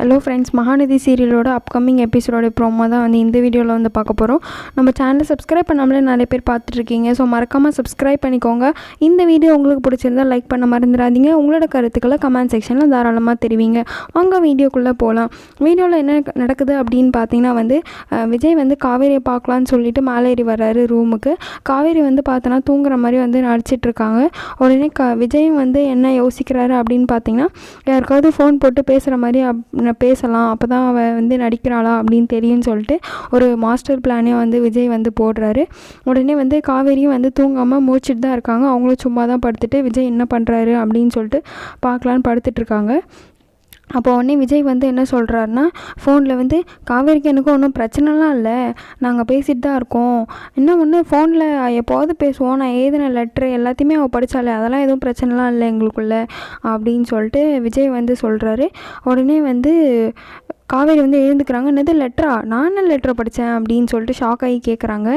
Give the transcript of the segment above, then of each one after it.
Hello friends Mahanadi சீரியலோட upcoming எபிசோடோட promo தான் வந்து இந்த வீடியோவில் வந்து பார்க்க போகிறோம் நம்ம சேனலை சப்ஸ்கிரைப் பண்ணாமலே நிறைய பேர் பார்த்துட்ருக்கீங்க. ஸோ மறக்காமல் சப்ஸ்கிரைப் பண்ணிக்கோங்க. இந்த வீடியோ உங்களுக்கு பிடிச்சிருந்தா லைக் பண்ண மறந்துடாதீங்க. உங்களோட கருத்துக்களை கமெண்ட் செக்ஷனில் தாராளமாக தெரிவிங்க. வாங்க வீடியோக்குள்ளே போகலாம் வீடியோவில் என்ன நடக்குது அப்படின்னு பார்த்தீங்கன்னா வந்து விஜய் வந்து காவேரியை பார்க்கலான்னு சொல்லிட்டு மேலே ஏறி வர்றாரு ரூமுக்கு காவேரி வந்து பார்த்தோன்னா தூங்குற மாதிரி வந்து நடிச்சிட்ருக்காங்க. உடனே க விஜயும் வந்து என்ன யோசிக்கிறாரு அப்படின்னு பார்த்தீங்கன்னா யாருக்காவது ஃபோன் போட்டு பேசுகிற மாதிரி அப் பேசலாம் அப்போ தான் அவள் வந்து நடிக்கிறாளா அப்படின்னு தெரியும்னு சொல்லிட்டு ஒரு மாஸ்டர் பிளானே வந்து விஜய் வந்து போடுறாரு. உடனே வந்து காவேரியும் வந்து தூங்காமல் மூச்சிட்டு தான் இருக்காங்க. அவங்களும் சும்மா தான் படுத்துட்டு விஜய் என்ன பண்ணுறாரு அப்படின்னு சொல்லிட்டு பார்க்கலான்னு படுத்துட்ருக்காங்க அப்போ உடனே விஜய் வந்து என்ன சொல்கிறாருன்னா ஃபோனில் வந்து காவேரிக்கு எனக்கும் ஒன்றும் பிரச்சனைலாம் இல்லை. நாங்கள் பேசிட்டு தான் இருக்கோம். இன்னும் ஒன்று ஃபோனில் எப்போது பேசுவோம். நான் எழுதின லெட்ரு எல்லாத்தையுமே அவள் படித்தாலே அதெல்லாம் எதுவும் பிரச்சனைலாம் இல்லை எங்களுக்குள்ளே. அப்படின்னு சொல்லிட்டு விஜய் வந்து சொல்கிறாரு உடனே வந்து காவேரி வந்து எழுந்துக்கிறாங்க என்னது லெட்டரா நான் லெட்டரை படித்தேன் அப்படின்னு சொல்லிட்டு ஷாக் ஆகி கேட்குறாங்க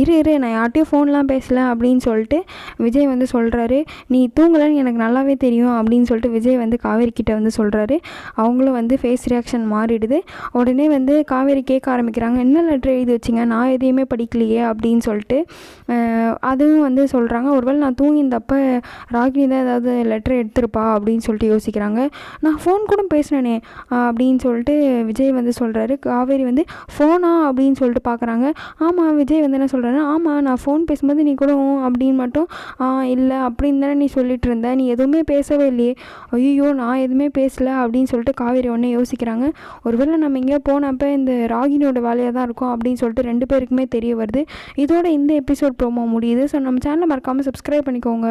இரு இரு நான் யார்ட்டையும் ஃபோன்லாம் பேசலை அப்படின்னு சொல்லிட்டு விஜய் வந்து சொல்கிறாரு நீ தூங்கலைன்னு எனக்கு நல்லாவே தெரியும் அப்படின்னு சொல்லிட்டு விஜய் வந்து காவேரி கிட்டே வந்து சொல்கிறாரு அவங்களும் வந்து ஃபேஸ் ரியாக்ஷன் மாறிடுது. உடனே வந்து காவேரி கேட்க ஆரம்பிக்கிறாங்க என்ன லெட்டர் எழுதி வச்சிங்க? நான் எதையுமே படிக்கலையே அப்படின்னு சொல்லிட்டு அதுவும் வந்து சொல்கிறாங்க ஒருவேளை நான் தூங்கியிருந்தப்ப ராகினி தான் ஏதாவது லெட்டர் எடுத்திருப்பா அப்படின்னு சொல்லிட்டு யோசிக்கிறாங்க. நான் ஃபோன் கூட பேசினேனே அப்படி அப்படின்னு சொல்லிட்டு விஜய் வந்து சொல்கிறாரு காவேரி வந்து ஃபோனா அப்படின்னு சொல்லிட்டு பார்க்குறாங்க ஆமாம் விஜய் வந்து என்ன சொல்கிறாரு ஆமாம் நான் ஃபோன் பேசும்போது நீ கூட அப்படின்னு மட்டும் ஆ இல்லை அப்படின்னு தானே நீ சொல்லிட்டு இருந்த. நீ எதுவுமே பேசவே இல்லையே. ஐயோ நான் எதுவுமே பேசலை. அப்படின்னு சொல்லிட்டு காவேரி ஒன்றே யோசிக்கிறாங்க. ஒருவேளை நம்ம எங்கேயோ போனப்போ இந்த ராகினியோட வேலையாக தான் இருக்கும் அப்படின்னு சொல்லிட்டு ரெண்டு பேருக்குமே தெரிய வருது. இதோட இந்த எபிசோட் ப்ரோமோ முடியுது. ஸோ நம்ம சேனலை மறக்காமல் சப்ஸ்கிரைப் பண்ணிக்கோங்க.